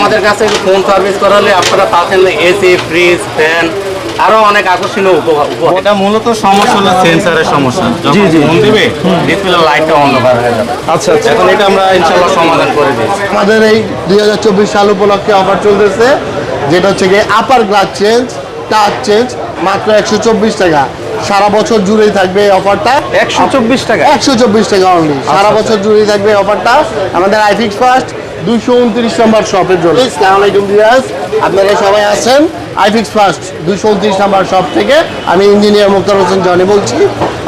আমাদের কাছে phone service করালে আপনারা পাচ্ছেন এসি ফ্রিজ ফ্যান আরও অনেক আকর্ষণীয় উপহার। এটা মূলত সমস্যা হলো সেন্সারের সমস্যা। জি, জি। ফোন দিবে ডিসপ্লে লাইটটা অন্ধকার হয়ে যাবে। আচ্ছা আচ্ছা। এখন এটা আমরা ইনশাল্লাহ সমাধান করে দিয়েছি। আমাদের এই দু হাজার চব্বিশ সাল উপলক্ষে অফার চলতেছে যেটা হচ্ছে গিয়ে upper glass change touch change মাত্র একশো চব্বিশ টাকা। সারা বছর জুড়েই থাকবে এই অফারটা একশো চব্বিশ টাকা? একশো চব্বিশ টাকা অনলি সারা আচ্ছা। বছর জুড়েই থাকবে এই অফারটা আমাদের আইফিক্স ফার্স্ট দুইশো উনত্রিশ নম্বর শপের জন্য। আসসালামু আলাইকুম বিরাজ আপনারা সবাই আছেন? আইফিক্স ফার্স্ট দুইশো উনত্রিশ নম্বর শপ থেকে। আমি ইঞ্জিনিয়ার মুক্তার হোসেন জনি বলছি।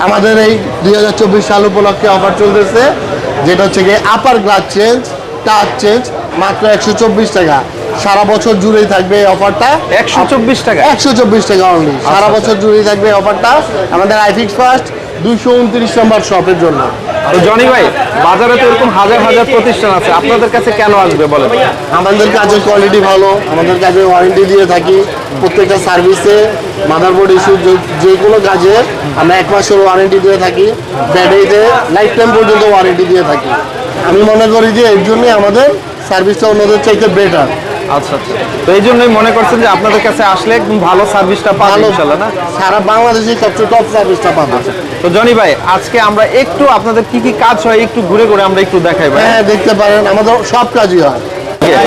আমাদের এই দুই সাল উপলক্ষে অফার চলতেছে। যেটা হচ্ছে গিয়ে upper glass change touch change মাত্র একশো চব্বিশ টাকা। সারা বছর জুড়েই থাকবে এই অফারটা একশো চব্বিশ টাকা? একশো চব্বিশ টাকা অনলি সারা আচ্ছা। বছর জুড়েই থাকবে এই অফারটা আমাদের আইফিক্স ফার্স্ট দুইশো উনত্রিশ নম্বর শপের জন্য। তো জনি ভাই, বাজারে তো এরকম হাজার হাজার প্রতিষ্ঠান আছে, আপনাদের কাছে কেন আসবে বলেন? আমাদের কাজের কোয়ালিটি ভালো, আমাদের কাজে ওয়ারেন্টি দিয়ে থাকি। প্রত্যেকটা সার্ভিসে মাদারবোর্ড ইস্যু যে কোনো কাজে আমরা এক মাসের ওয়ারেন্টি দিয়ে থাকি ব্যাটারিতে লাইফ টাইম পর্যন্ত ওয়ারেন্টি দিয়ে থাকি। আমি মনে করি যে এর জন্যই আমাদের সার্ভিসটা অন্যদের চাইতে বেটার আচ্ছা আচ্ছা। তো এই জন্যই মনে করছেন যে আপনাদের কাছে আসলে একদম ভালো সার্ভিসটা না? সারা বাংলাদেশে সবচেয়ে টপ সার্ভিসটা পাবো তো জনি ভাই আজকে আমরা একটু আপনাদের কি কি কাজ হয় একটু ঘুরে ঘুরে আমরা একটু দেখাই ভাই। হ্যাঁ দেখতে পারেন আমাদের সব কাজই হয়।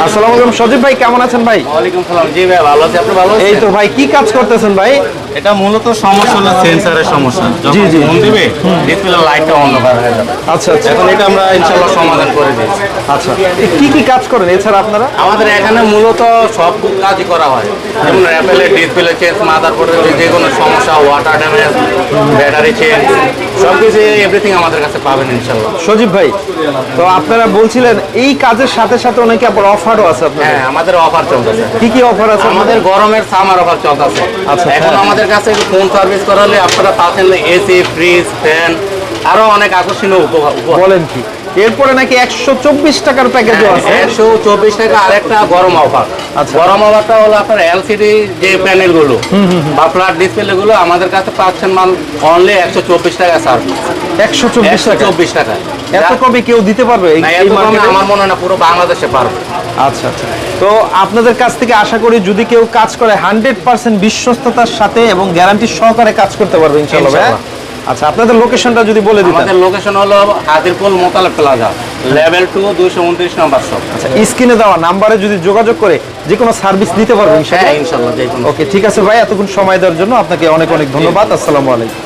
আসসালামু আলাইকুম সজীব ভাই কেমন আছেন ভাই? ওয়ালাইকুম সালাম। জি ভাই ভালো আছি। আপনি ভালো আছেন? এই তো ভাই কি কাজ করতেছেন ভাই? এটা মূলত সমস্যা হলো সেন্সারের সমস্যা। জি, জি। ফোন দিবে ডিসপ্লে লাইটটা অন্ধকার হয়ে যাবে। আচ্ছা আচ্ছা। এখন এটা আমরা ইনশাল্লাহ সমাধান করে দিয়েছি। আচ্ছা। কি কি কাজ করেন এছাড়া আপনারা? আমাদের এখানে মূলত সব কাজই করা হয়। যেমন অ্যাপেলের ডিসপ্লে চেঞ্জ মাদারবোর্ডের যে কোনো সমস্যা ওয়াটার ড্যামেজ ব্যাটারি চেঞ্জ সব কিছু এভরিথিং আমাদের কাছে পাবেন সজীব ভাই তো আপনারা বলছিলেন এই কাজের সাথে সাথে অনেকে অফারও আছে আপনাদের? হ্যাঁ আমাদের অফার চলতেছে। কি কি অফার আছে আমাদের গরমের সামার অফার চলতেছে। আচ্ছা, এখন হ্যাঁ। আমাদের কাছে ফোন সার্ভিস করালে আপনারা পাচ্ছেন এসি ফ্রিজ ফ্যান আরও অনেক আকর্ষণীয় উপহার উপহার। বলেন কি? এরপরে নাকি একশো চব্বিশ টাকার প্যাকেজও আছে একশো চব্বিশ টাকা আরেকটা গরম অফার আচ্ছা। গরম অফারটা হলো আপনার এলসিডি যে প্যানেলগুলো বা ফ্ল্যাট ডিসপ্লে গুলো আমাদের কাছে পাচ্ছেন মাল অনলি একশো চব্বিশ টাকা স্যার একশো চব্বিশ টাকা চব্বিশ টাকা এত কমে কেউ দিতে পারবে না এই এত কমে মার্কেটে? আমার মনে হয় না পুরো বাংলাদেশে পারবে আচ্ছা আচ্ছা তো আপনাদের কাছ থেকে আশা করি যদি কেউ কাজ করে হান্ড্রেড পার্সেন্ট বিশ্বস্ততার সাথে এবং গ্যারান্টি সহকারে কাজ করতে পারবে ভাই। ইনশাল্লাহ। আচ্ছা আপনাদের লোকেশনটা যদি বলে দিতেন। আমাদের লোকেশন হলো Hatirpool Motaleb plaza level two দুইশো উনত্রিশ নম্বর শপ আচ্ছা স্ক্রিনে দেওয়া নাম্বারে যদি যোগাযোগ করে যে কোনো সার্ভিস নিতে পারবেন হ্যাঁ কোনো ওকে ঠিক আছে ভাই এতক্ষণ সময় দেওয়ার জন্য আপনাকে অনেক অনেক ধন্যবাদ। আসসালামু আলাইকুম।